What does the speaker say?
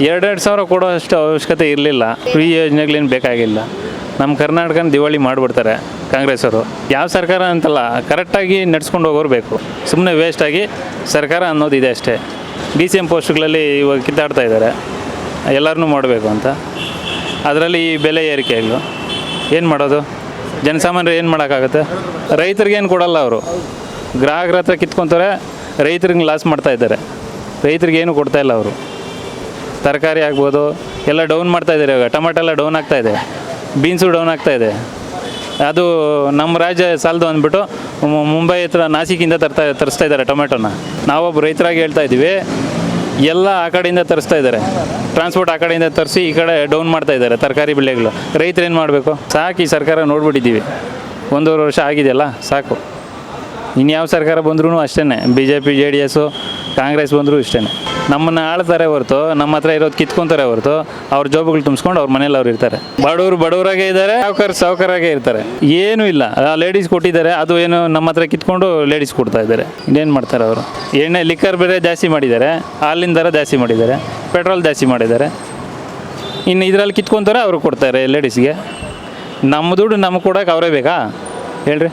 ಎರಡೆರಡು ಸಾವಿರ ಕೊಡೋ ಅಷ್ಟು ಅವಶ್ಯಕತೆ ಇರಲಿಲ್ಲ. ಫ್ರೀ ಯೋಜನೆಗಳೇನು ಬೇಕಾಗಿಲ್ಲ. ನಮ್ಮ ಕರ್ನಾಟಕನ ದಿವಾಳಿ ಮಾಡಿಬಿಡ್ತಾರೆ ಕಾಂಗ್ರೆಸ್ಸವರು ಯಾವ ಸರ್ಕಾರ ಅಂತಲ್ಲ, ಕರೆಕ್ಟಾಗಿ ನಡ್ಸ್ಕೊಂಡು ಹೋಗೋರು ಬೇಕು. ಸುಮ್ಮನೆ ವೇಸ್ಟಾಗಿ ಸರ್ಕಾರ ಅನ್ನೋದು ಇದೆ ಅಷ್ಟೇ. ಡಿ ಸಿ ಎಂ ಪೋಸ್ಟ್ಗಳಲ್ಲಿ ಇವಾಗ ಕಿತ್ತಾಡ್ತಾ ಇದ್ದಾರೆ. ಎಲ್ಲರನ್ನೂ ಮಾಡಬೇಕು ಅಂತ. ಅದರಲ್ಲಿ ಈ ಬೆಲೆ ಏರಿಕೆಗಳು. ಏನು ಮಾಡೋದು? ಜನಸಾಮಾನ್ಯರು ಏನು ಮಾಡೋಕ್ಕಾಗುತ್ತೆ? ರೈತರಿಗೆ ಏನು ಕೊಡಲ್ಲ ಅವರು. ಗ್ರಾಹಕರ ಹತ್ರ ಕಿತ್ಕೊತಾರೆ ರೈತರಿಗೆ ಲಾಸ್ ಮಾಡ್ತಾ ಇದ್ದಾರೆ. ರೈತರಿಗೆ ಏನು ಕೊಡ್ತಾ ಇಲ್ಲ ಅವರು. ತರಕಾರಿ ಆಗ್ಬೋದು, ಎಲ್ಲ ಡೌನ್ ಮಾಡ್ತಾ ಇದ್ದಾರೆ ಇವಾಗ. ಟೊಮೆಟೊ ಎಲ್ಲ ಡೌನ್ ಆಗ್ತಾ ಇದೆ. ಬೀನ್ಸು ಡೌನ್ ಆಗ್ತಾ ಇದೆ. ಅದು ನಮ್ಮ ರಾಜ್ಯ ಸಾಲದು ಅಂದ್ಬಿಟ್ಟು ಮುಂಬೈ ಹತ್ರ ನಾಸಿಕಿಂದ ತರ್ತಾ, ತರಿಸ್ತಾ ಇದ್ದಾರೆ ಟೊಮೆಟೊನ. ನಾವೊಬ್ಬ ರೈತರಾಗಿ ಹೇಳ್ತಾ ಇದ್ದೀವಿ. ಎಲ್ಲ ಆ ಕಡೆಯಿಂದ ತರಿಸ್ತಾ ಇದ್ದಾರೆ. ಟ್ರಾನ್ಸ್ಪೋರ್ಟ್ ಆ ಕಡೆಯಿಂದ ತರಿಸಿ ಈ ಕಡೆ ಡೌನ್ ಮಾಡ್ತಾ ಇದ್ದಾರೆ ತರಕಾರಿ ಬೆಳೆಗಳು. ರೈತರು ಏನು ಮಾಡಬೇಕು? ಸಾಕು ಈ ಸರ್ಕಾರ ನೋಡ್ಬಿಟ್ಟಿದ್ದೀವಿ. ಒಂದೂವರೆ ವರ್ಷ ಆಗಿದೆಯಲ್ಲ, ಸಾಕು. ಇನ್ಯಾವ ಸರ್ಕಾರ ಬಂದ್ರೂ ಅಷ್ಟೇ B J P J D S Congress ಬಂದರೂ ಇಷ್ಟೇ ನಮ್ಮನ್ನು ಆಳ್ತಾರೆ ಹೊರತು, ನಮ್ಮ ಹತ್ರ ಇರೋದು ಕಿತ್ಕೊಂತಾರೆ ಹೊರತು, ಅವ್ರ ಜಾಬ್ಗಳು ತುಂಬಿಸ್ಕೊಂಡು ಅವ್ರ ಮನೇಲಿ ಅವ್ರು ಇರ್ತಾರೆ. ಬಡವರು ಬಡವರಾಗೆ ಇದ್ದಾರೆ ಸಾವುಕಾರ ಸಾವುಕಾರಾಗೇ ಇರ್ತಾರೆ. ಏನೂ ಇಲ್ಲ. ಆ ಲೇಡೀಸ್ ಕೊಟ್ಟಿದ್ದಾರೆ, ಅದು ಏನು ನಮ್ಮ ಹತ್ರ ಕಿತ್ಕೊಂಡು ಲೇಡೀಸ್ ಕೊಡ್ತಾ ಇದ್ದಾರೆ. ಇನ್ನೇನು ಮಾಡ್ತಾರೆ ಅವರು? ಎಣ್ಣೆ ಲಿಕ್ಕರ್ ಬೇರೆ ಜಾಸ್ತಿ ಮಾಡಿದ್ದಾರೆ, ಹಾಲಿನ ದರ ಜಾಸ್ತಿ ಮಾಡಿದ್ದಾರೆ ಪೆಟ್ರೋಲ್ ಜಾಸ್ತಿ ಮಾಡಿದ್ದಾರೆ. ಇನ್ನು ಇದರಲ್ಲಿ ಕಿತ್ಕೊಂತಾರೆ, ಅವರು ಕೊಡ್ತಾರೆ ಲೇಡೀಸ್ಗೆ ನಮ್ಮ ದುಡ್ಡು ನಮ್ಗೆ ಕೊಡೋಕೆ ಅವರೇ ಬೇಕಾ? ಹೇಳ್ರಿ.